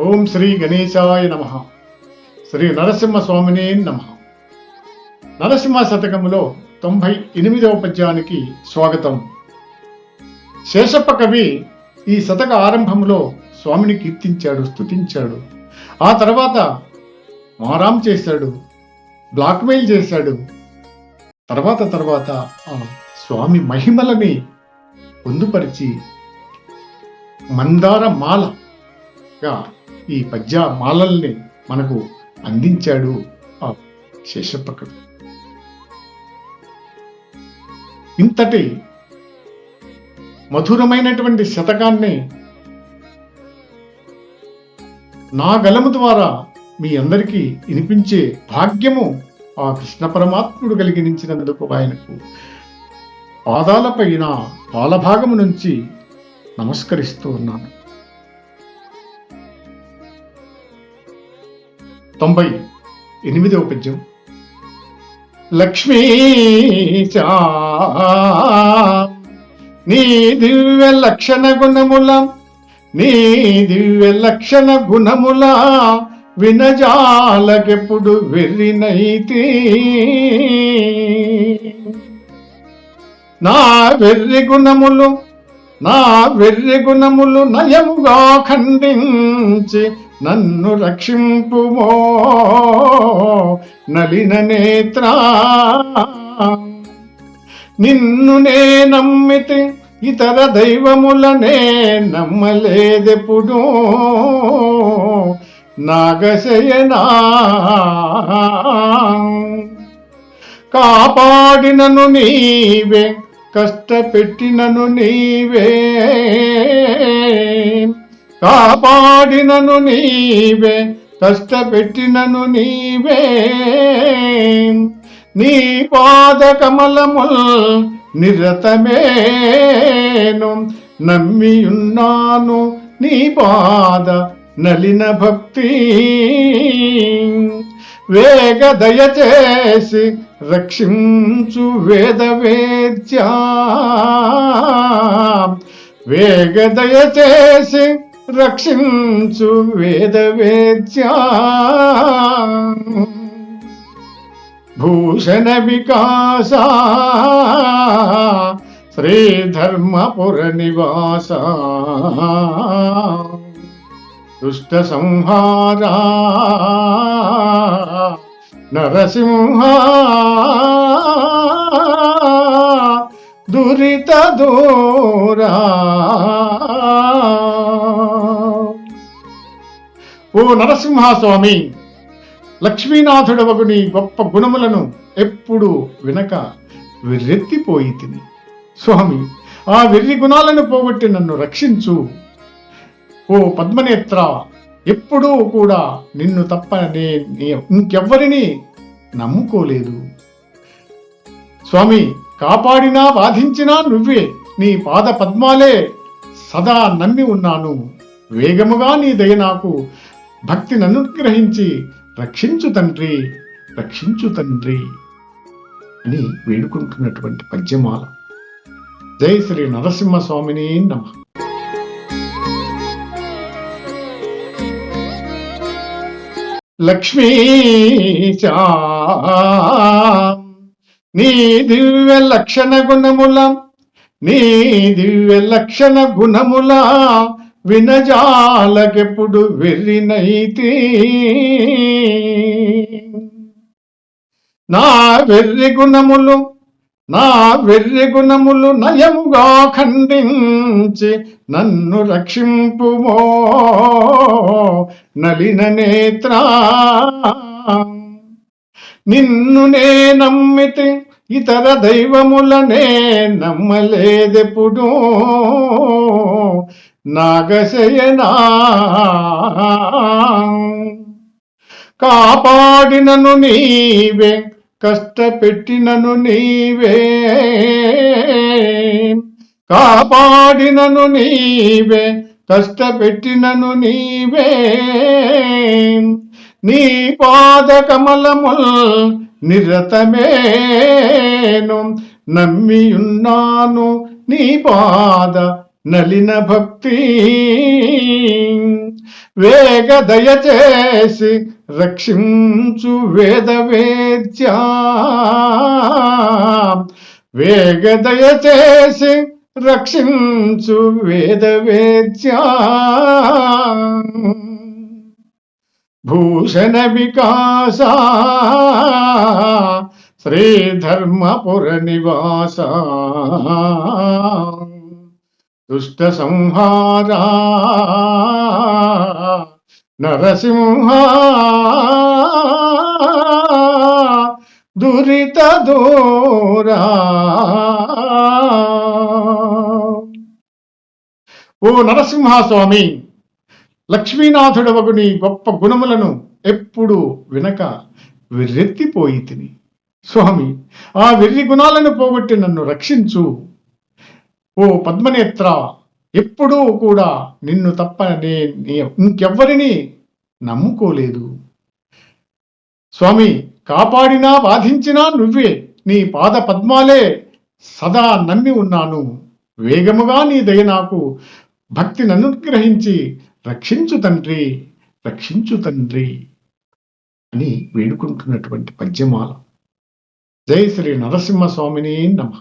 ఓం శ్రీ గణేశాయ నమ. శ్రీ నరసింహస్వామినే నమ. నరసింహ శతకములో తొంభై ఎనిమిదవ పద్యానికి స్వాగతం. శేషప్ప కవి ఈ శతక ఆరంభంలో స్వామిని కీర్తించాడు స్థుతించాడు ఆ తర్వాత మారాం చేశాడు బ్లాక్మెయిల్ చేశాడు తర్వాత తర్వాత ఆ స్వామి మహిమలని పొందుపరిచి మందార మాలగా ఈ పద్య మాలల్ని మనకు అందించాడు ఆ శేషప్ప ఇంతటి మధురమైనటువంటి శతకాన్ని నా గలము ద్వారా మీ అందరికీ వినిపించే భాగ్యము ఆ కృష్ణ పరమాత్ముడు కలిగించినందుకు ఆయనకు పాదాలపైన పాలభాగము నుంచి నమస్కరిస్తూ ఉన్నాను. తొంభై ఎనిమిదవ పద్యం. లక్ష్మీ నీ దివ్య లక్షణ గుణముల నీ దివ్య లక్షణ గుణముల వినజాలకెప్పుడు వెర్రినైతే. నా వెర్రి గుణములు నా వెర్రి గుణములు నయముగా ఖండించి నన్ను రక్షింపుమో. నలిన నేత్ర నిన్ను నే నమ్మితే ఇతర దైవములనే నమ్మలేదెప్పుడూ. నాగశయనా. కాపాడినను నీవే కష్టపెట్టినను నీవే. కాపాడినను నీవే కష్టపెట్టినను నీవే. నీ పాద కమలముల్ నిరతమేను నమ్మియున్నాను నీ పాద నలిన భక్తి. వేగ దయచేసి రక్షించు వేద వేద్య. వేగ దయచేసి రక్షించు వేద వేద్య. భూషణ వికాస. శ్రీధర్మపుర నివాస. దుష్ట సంహారా నరసింహ దురిత దూరా ఓ నరసింహస్వామి లక్ష్మీనాథుడవగు నీ గొప్ప గుణములను ఎప్పుడు వినక విర్రెత్తిపోయి తిని. స్వామి ఆ వెర్రి గుణాలను పోగొట్టి నన్ను రక్షించు. ఓ పద్మనేత్ర ఎప్పుడూ కూడా నిన్ను తప్ప నే ఇంకెవ్వరిని నమ్ముకోలేదు. స్వామి కాపాడినా బాధించినా నువ్వే నీ పాద పద్మాలే సదా నమ్మి ఉన్నాను. వేగముగా నీ దయ నాకు భక్తిని అనుగ్రహించి రక్షించు తండ్రి రక్షించు తండ్రి అని వేడుకుంటున్నటువంటి పద్యమాల. జై శ్రీ నరసింహ స్వామిని నమ. లక్ష్మీ నీ దివ్య లక్షణ గుణముల నీ దివ్య లక్షణ గుణముల వినజాలకెప్పుడు వెర్రినైతే. నా వెర్రి గుణములు నా వెర్రి గుణములు నయముగా ఖండించి నన్ను రక్షింపుమో. నలిన నేత్ర. నిన్ను నే నమ్మితే ఇతర దైవములనే నమ్మలేదెప్పుడు. నాగశయనా. కాపాడినను నీవే కష్టపెట్టినను నీవే. కాపాడినను నీవే కష్టపెట్టినను నీవే. నీ పాద కమలముల్ నిరతమేను. నమ్మియున్నాను నీ పాద నలిన భక్తి. వేగ దయచేసి రక్షించు వేద వేద్య. వేగ దయచేసి రక్షించు వేదవేద్యా భూషణ వికాస. శ్రీధర్మపుర నివాస. దుష్ట సంహారా. నరసింహ. దురిత దూరా. ఓ నరసింహస్వామి లక్ష్మీనాథుడు నీ గొప్ప గుణములను ఎప్పుడు వినక విర్రెత్తిపోయి తిని. స్వామి ఆ వెర్రి గుణాలను పోగొట్టి నన్ను రక్షించు. ఓ పద్మనేత్ర ఎప్పుడూ కూడా నిన్ను తప్ప నే నే- ఇంకెవ్వరిని నమ్ముకోలేదు. స్వామి కాపాడినా బాధించినా నువ్వే నీ పాద పద్మాలే సదా నమ్మి ఉన్నాను. వేగముగా నీ దయ నాకు భక్తిని అనుగ్రహించి రక్షించు తండ్రి రక్షించు తండ్రి అని వేడుకుంటున్నటువంటి పద్యమాల. జై శ్రీ నరసింహస్వామిని నమ.